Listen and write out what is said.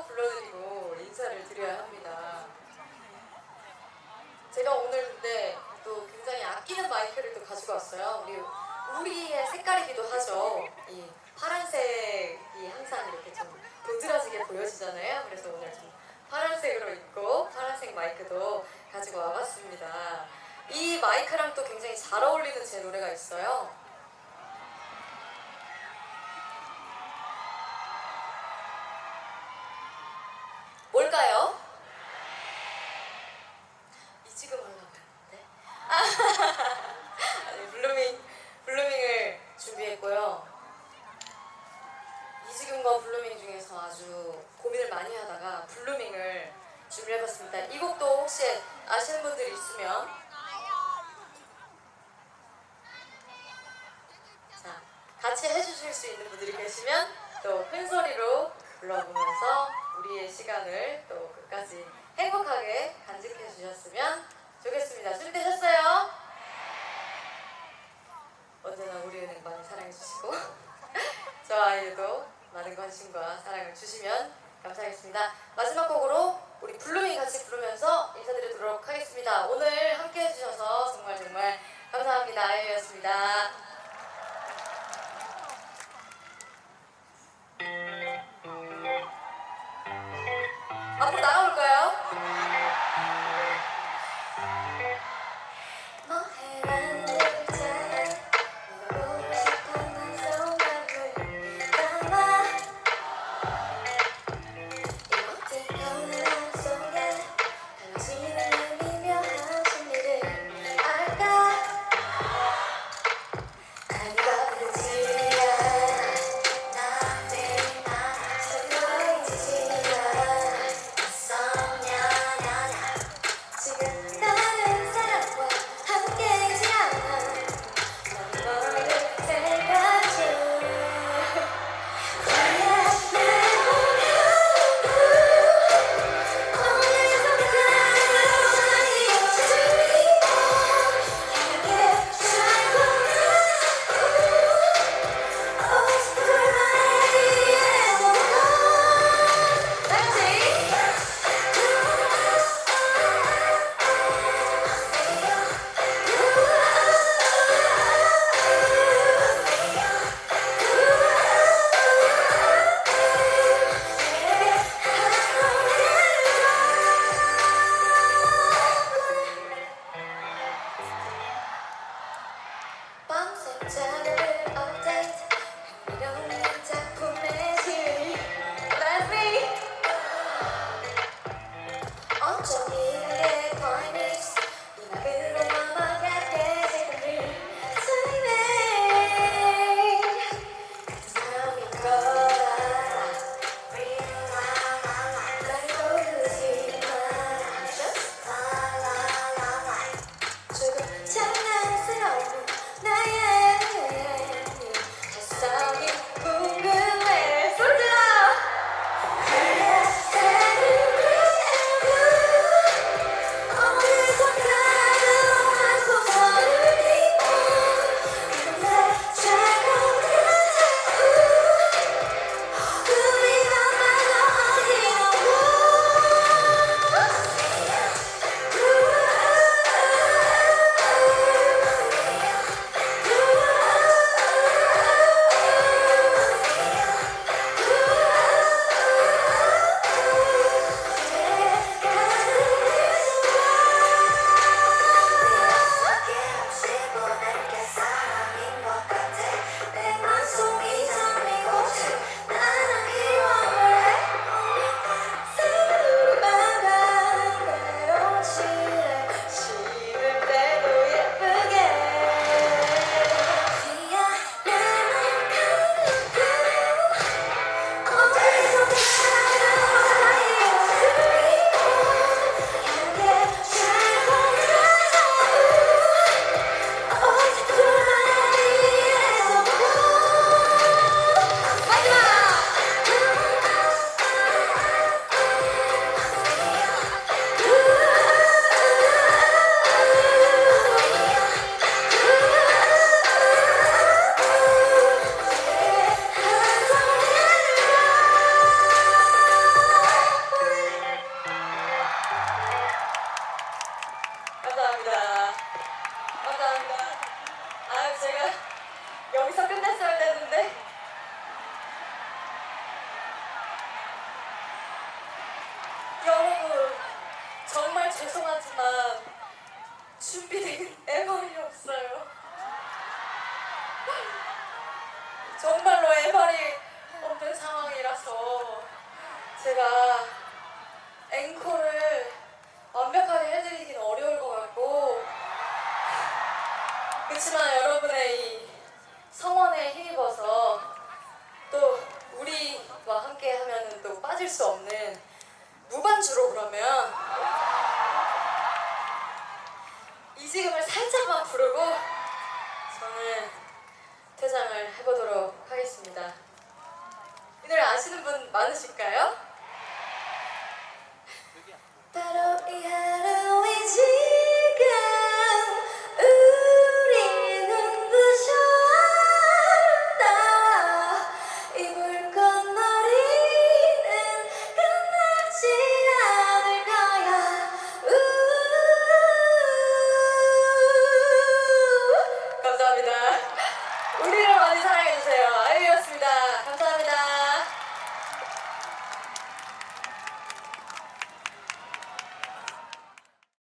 따로 불러드리고 인사를 드려야 합니다. 제가 오늘 근데 또 굉장히 아끼는 마이크를 또 가지고 왔어요. 우리 우리의 색깔이기도 하죠. 이 파란색이 항상 이렇게 좀 도드라지게 보여지잖아요. 그래서 오늘 좀 파란색으로 입고 파란색 마이크도 가지고 와봤습니다. 이 마이크랑 또 굉장히 잘 어울리는 제 노래가 있어요. 중에서 아주 고민을 많이 하다가 블루밍을 준비해봤습니다. 이 곡도 혹시 아시는 분들이 있으면 자 같이 해주실 수 있는 분들이 계시면 또 큰 소리로 불러보면서 우리의 시간을 또 끝까지 행복하게 간직해 주셨으면 좋겠습니다. 준비되셨어요? 언제나 우리 은행 많이 사랑해 주시고 저 아이에도 많은 관심과 사랑을 주시면 감사하겠습니다. 마지막 곡으로 우리 블루밍 같이 부르면서 인사드리도록 하겠습니다. 오늘 함께 해주셔서 정말 정말 감사합니다. 아이유였습니다. time. 아, 준비된 MR이 없어요. 정말로 MR이 없는 상황이라서 제가 앵콜을 완벽하게 해드리기는 어려울 것 같고 그렇지만 여러분의 이 성원에 힘입어서 또 우리와 함께 하면은 또 빠질 수 없는 무반주로 그러면 이 지금을 살짝만 부르고 저는 해보도록 하겠습니다. 이 노래 아시는 분 많으실까요? 따로 이해